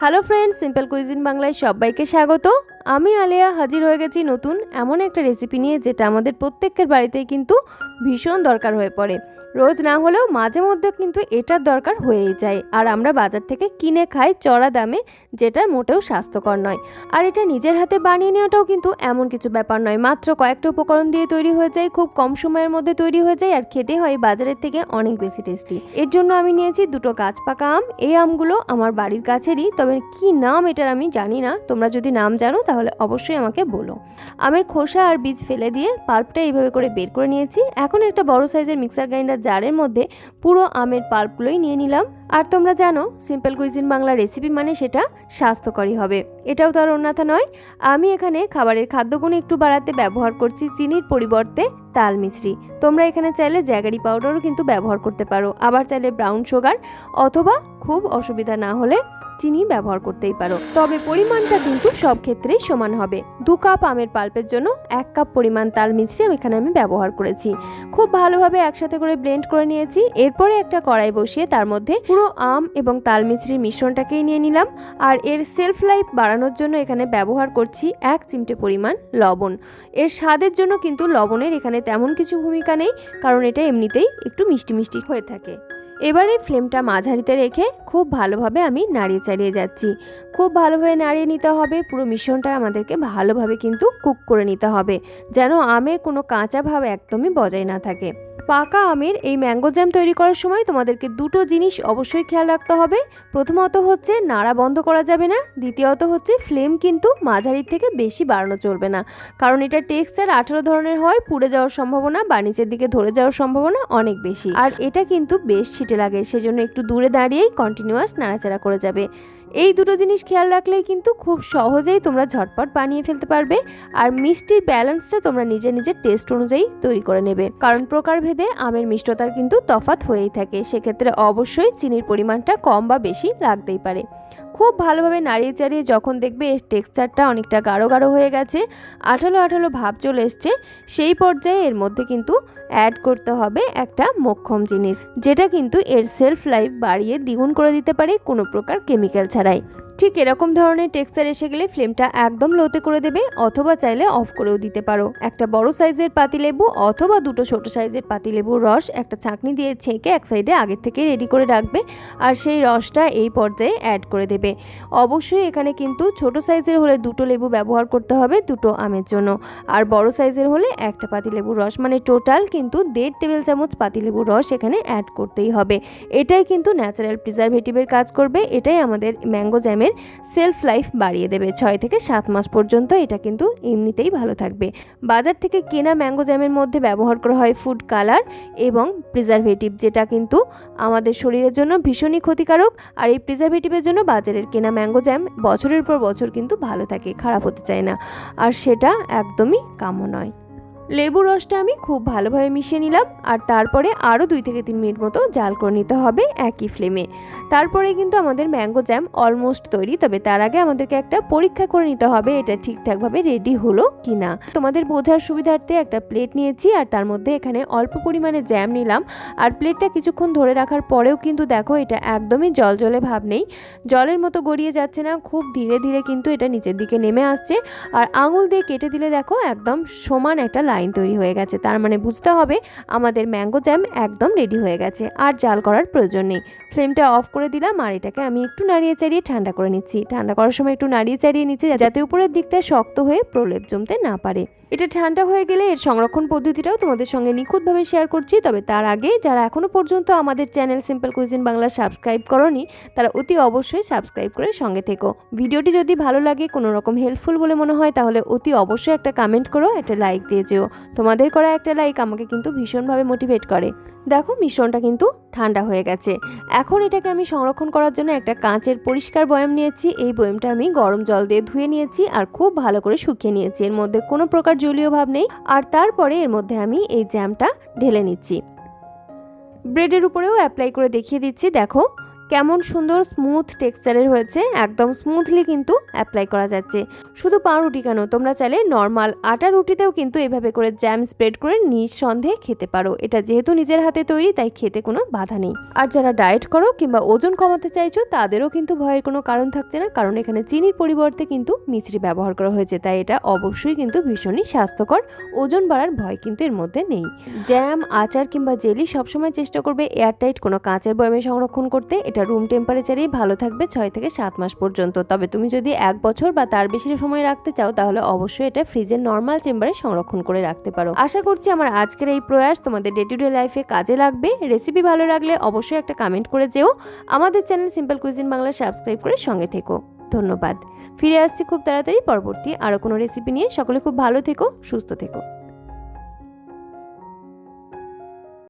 Hello friends simple cuisine বাংলায় সবাইকে স্বাগত। আমি আলেয়া হাজির হয়ে গেছি নতুন এমন একটা রেসিপি নিয়ে যেটা আমাদের প্রত্যেকের বাড়িতেই কিন্তু ভীষণ দরকার হয়ে পড়ে। রোজ না হলেও মাঝে মধ্যে কিন্তু এটার দরকার হয়েই যায়। আর আমরা বাজার থেকে কিনে খাই চড়া দামে, যেটা মোটেও স্বাস্থ্যকর নয়। আর এটা নিজের হাতে বানিয়ে নেওয়াটাও কিন্তু এমন কিছু ব্যাপার নয়। মাত্র কয়েকটা উপকরণ দিয়ে তৈরি হয়ে যায়, খুব কম সময়ের মধ্যে তৈরি হয়ে যায় আর খেতে হয় বাজারের থেকে অনেক বেশি টেস্টি এর জন্য আমি নিয়েছি দুটো গাছ পাকা আম। এই আমগুলো আমার বাড়ির কাছেরই, তবে কি নাম এটার আমি জানি না। তোমরা যদি নাম জানো তাহলে অবশ্যই আমাকে বলো। আমের খোসা আর বীজ ফেলে দিয়ে পাল্পটা এইভাবে করে বের করে নিয়েছি। এখন একটা বড় সাইজের মিক্সার গ্রাইন্ডার জারের মধ্যে পুরো আমের পাল্পগুলোই নিয়ে নিলাম। আর তোমরা জানো সিম্পল কুইজিন বাংলা রেসিপি মানে সেটা স্বাস্থ্যকরই হবে। এটাও তার অন্যথা নয়, আমি এখানে খাবারের খাদ্যগুণ একটু বাড়াতে ব্যবহার করছি চিনির পরিবর্তে তাল মিছরি। তোমরা এখানে চাইলে জ্যাগারি পাউডারও কিন্তু ব্যবহার করতে পারো। আবার চাইলে ব্রাউন সুগার অথবা খুব অসুবিধা না হলে চিনি ব্যবহার করতেই পারো। তবে পরিমাণটা কিন্তু সব ক্ষেত্রেই সমান হবে। দু কাপ আমের পাল্পের জন্য এক কাপ পরিমাণ তাল আমি এখানে আমি ব্যবহার করেছি। খুব ভালোভাবে একসাথে করে ব্লেন্ড করে নিয়েছি। এরপরে একটা কড়াই বসিয়ে তার মধ্যে পুরো আম এবং তাল মিছরির মিশ্রণটাকেই নিয়ে নিলাম। আর এর সেলফ লাইফ বাড়ানোর জন্য এখানে ব্যবহার করছি এক চিমটে পরিমাণ লবণ। এর স্বাদের জন্য কিন্তু লবণের এখানে তেমন কিছু ভূমিকা নেই, কারণ এটা এমনিতেই একটু মিষ্টি মিষ্টি হয়ে থাকে। এবারে ফ্লেমটা মাঝারিতে রেখে খুব ভালোভাবে আমি নাড়িয়ে চালিয়ে যাচ্ছি। খুব ভালোভাবে নাড়িয়ে নিতে হবে, পুরো মিশ্রণটা আমাদেরকে ভালোভাবে কিন্তু কুক করে নিতে হবে, যেন আমের কোনো কাঁচা ভাব একদমই বজায় না থাকে। পাকা আমের এই ম্যাঙ্গো জ্যাম তৈরি করার সময় তোমাদেরকে দুটো জিনিস অবশ্যই খেয়াল রাখতে হবে। প্রথমত হচ্ছে নাড়া বন্ধ করা যাবে না। দ্বিতীয়ত হচ্ছে ফ্লেম কিন্তু মাঝারির থেকে বেশি বাড়ানো চলবে না। কারণ এটা টেক্সচার আঠারো ধরনের হয়, পুড়ে যাওয়ার সম্ভাবনা বা নিচের দিকে ধরে যাওয়ার সম্ভাবনা অনেক বেশি। আর এটা কিন্তু বেশ ছিটে লাগে, সেজন্য একটু দূরে দাঁড়িয়েই কন্টিনিউয়াস নাড়াচাড়া করে যাবে। এই দুটো জিনিস খেয়াল রাখলে কিন্তু খুব সহজেই তোমরা ঝটপট বানিয়ে ফেলতে পারবে আর মিষ্টির ব্যালেন্সটা তোমরা নিজে নিজের টেস্ট অনুযায়ী তৈরি করে নেবে। কারণ প্রকারভেদে আমের মিষ্টতার কিন্তু তফাৎ হয়েই থাকে। সেক্ষেত্রে অবশ্যই চিনির পরিমাণটা কম বা বেশি লাগতেই পারে। খুব ভালোভাবে নাড়িয়ে চাড়িয়ে যখন দেখবে এর টেক্সচারটা অনেকটা গাঢ় গাঢ় হয়ে গেছে, আঠালো আঠালো ভাব চলে এসছে, সেই পর্যায়ে এর মধ্যে কিন্তু অ্যাড করতে হবে একটা মোক্ষম জিনিস, যেটা কিন্তু এর সেলফ লাইফ বাড়িয়ে দ্বিগুণ করে দিতে পারে কোনো প্রকার কেমিক্যাল ছাড়াই। ঠিক এরকম ধরনের টেক্সচার এসে গেলে ফ্লেমটা একদম লোতে করে দেবে অথবা চাইলে অফ করেও দিতে পারো। একটা বড় সাইজের পাতিলেবু অথবা দুটো ছোট সাইজের পাতিলেবুর রস একটা ছাঁকনি দিয়ে ছেঁকে এক সাইডে আগের থেকে রেডি করে রাখবে, আর সেই রসটা এই পর্যায়ে অ্যাড করে দেবে। অবশ্যই এখানে কিন্তু ছোট সাইজের হলে দুটো লেবু ব্যবহার করতে হবে, দুটো আমের জন্য। আর বড় সাইজের হলে একটা পাতিলেবুর রস মানে টোটাল কিন্তু দেড় টেবিল চামচ পাতিলেবুর রস এখানে অ্যাড করতেই হবে। এটাই কিন্তু ন্যাচারাল প্রিজারভেটিভের কাজ করবে, এটাই আমাদের ম্যাঙ্গো জ্যামের সেলফ লাইফ বাড়িয়ে দেবে। ছয় থেকে সাত মাস পর্যন্ত এটা কিন্তু এমনিতেই ভালো থাকবে। বাজার থেকে কেনা ম্যাঙ্গো জ্যামের মধ্যে ব্যবহার করা হয় ফুড কালার এবং প্রিজারভেটিভ যেটা কিন্তু আমাদের শরীরের জন্য ভীষণই ক্ষতিকারক। আর এই প্রিজারভেটিভের জন্য বাজারের কেনা ম্যাঙ্গো জ্যাম বছরের পর বছর কিন্তু ভালো থাকে, খারাপ হতে চায় না। আর সেটা একদমই কাম্য নয়। লেবু রসটা আমি খুব ভালোভাবে মিশিয়ে নিলাম আর তারপরে আরও দুই থেকে তিন মিনিট মতো জাল করে নিতে হবে একই ফ্লেমে। তারপরে কিন্তু আমাদের ম্যাঙ্গো জ্যাম অলমোস্ট তৈরি, তবে তার আগে আমাদেরকে একটা পরীক্ষা করে নিতে হবে এটা ঠিকঠাকভাবে রেডি হলো কি না তোমাদের বোঝার সুবিধার্থে একটা প্লেট নিয়েছি আর তার মধ্যে এখানে অল্প পরিমাণে জ্যাম নিলাম। আর প্লেটটা কিছুক্ষণ ধরে রাখার পরেও কিন্তু দেখো এটা একদমই জল জলে ভাব নেই। জলের মতো গড়িয়ে যাচ্ছে না, খুব ধীরে ধীরে কিন্তু এটা নিচের দিকে নেমে আসছে। আর আঙুল দিয়ে কেটে দিলে দেখো একদম সমান একটা লাইন তৈরি হয়ে গেছে। তার মানে বুঝতে হবে আমাদের ম্যাঙ্গো জ্যাম একদম রেডি হয়ে গেছে, আর জাল করার প্রয়োজন নেই। ফ্লেমটা অফ করে দিলাম আর এটাকে আমি একটু নাড়িয়ে চাড়িয়ে ঠান্ডা করে নিচ্ছি। ঠান্ডা করার সময় একটু নাড়িয়ে চাড়িয়ে নিচ্ছি যাতে উপরের দিকটা শক্ত হয়ে প্রলেপ জমতে না পারে। এটা ঠান্ডা হয়ে গেলে এর সংরক্ষণ পদ্ধতিটাও তোমাদের সঙ্গে নিখুঁতভাবে শেয়ার করছি। তবে তার আগে যারা এখনও পর্যন্ত আমাদের channel simple cuisine Bangla subscribe করনি, তারা অতি অবশ্যই সাবস্ক্রাইব করে সঙ্গে থেকো। ভিডিওটি যদি ভালো লাগে, কোনো রকম হেল্পফুল বলে মনে হয়, তাহলে অতি অবশ্যই একটা কমেন্ট করো, একটা লাইক দিয়ে যেও। তোমাদের করা একটা লাইক আমাকে কিন্তু ভীষণভাবে মোটিভেট করে। দেখো, মিশ্রণটা কিন্তু ঠান্ডা হয়ে গেছে। এখন এটাকে আমি সংরক্ষণ করার জন্য একটা কাঁচের পরিষ্কার বয়াম নিয়েছি। এই বয়ামটা আমি গরম জল দিয়ে ধুয়ে নিয়েছি আর খুব ভালো করে শুকিয়ে নিয়েছি। এর মধ্যে কোনো প্রকার জলীয় ভাব নেই, আর তারপরে এর মধ্যে আমি এই জ্যামটা ঢেলে নিচ্ছি। ব্রেডের উপরেও অ্যাপ্লাই করে দেখিয়ে দিচ্ছি, দেখো। কেমন সুন্দর স্মুথ টেক্সচারের হয়েছে, একদম স্মুথলি কিন্তু অ্যাপ্লাই করা যাচ্ছে। শুধু পাউরুটি কেন, তোমরা চাইলে নর্মাল আটা রুটিতেও কিন্তু এভাবে করে জ্যাম স্প্রেড করে নিঃসন্দেহে খেতে পারো। এটা যেহেতু নিজের হাতে তৈরি, তাই খেতে কোনো বাধা নেই। আর যারা ডায়েট করো কিংবা ওজন কমাতে চাইছো, তাদেরও কিন্তু ভয়ের কোনো কারণ থাকছে না, কারণ এখানে চিনির পরিবর্তে কিন্তু মিছরি ব্যবহার করা হয়েছে, তাই এটা অবশ্যই কিন্তু ভীষণই স্বাস্থ্যকর। ওজন বাড়ার ভয় কিন্তু এর মধ্যে নেই। জ্যাম আচার কিংবা জেলি সবসময় চেষ্টা করবে এয়ারটাইট কোনো কাঁচের বয়ামে সংরক্ষণ করতে এটা রুম টেম্পারেচারেই ভালো থাকবে ছয় থেকে সাত মাস পর্যন্ত। তবে তুমি যদি এক বছর বা তার বেশি সময় রাখতে চাও, তাহলে অবশ্যই এটা ফ্রিজের নর্মাল চেম্বারে সংরক্ষণ করে রাখতে পারো। আশা করছি আমার আজকের এই প্রয়াস তোমাদের ডে টু ডে লাইফে কাজে লাগবে। রেসিপি ভালো লাগলে অবশ্যই একটা কমেন্ট করে যেও। আমাদের channel simple cuisine Bangla subscribe করে সঙ্গে থেকো। ধন্যবাদ। ফিরে আসছি খুব তাড়াতাড়ি, পরবর্তী আরও কোনো রেসিপি নিয়ে। সকলে খুব ভালো থেকো, সুস্থ থেকো।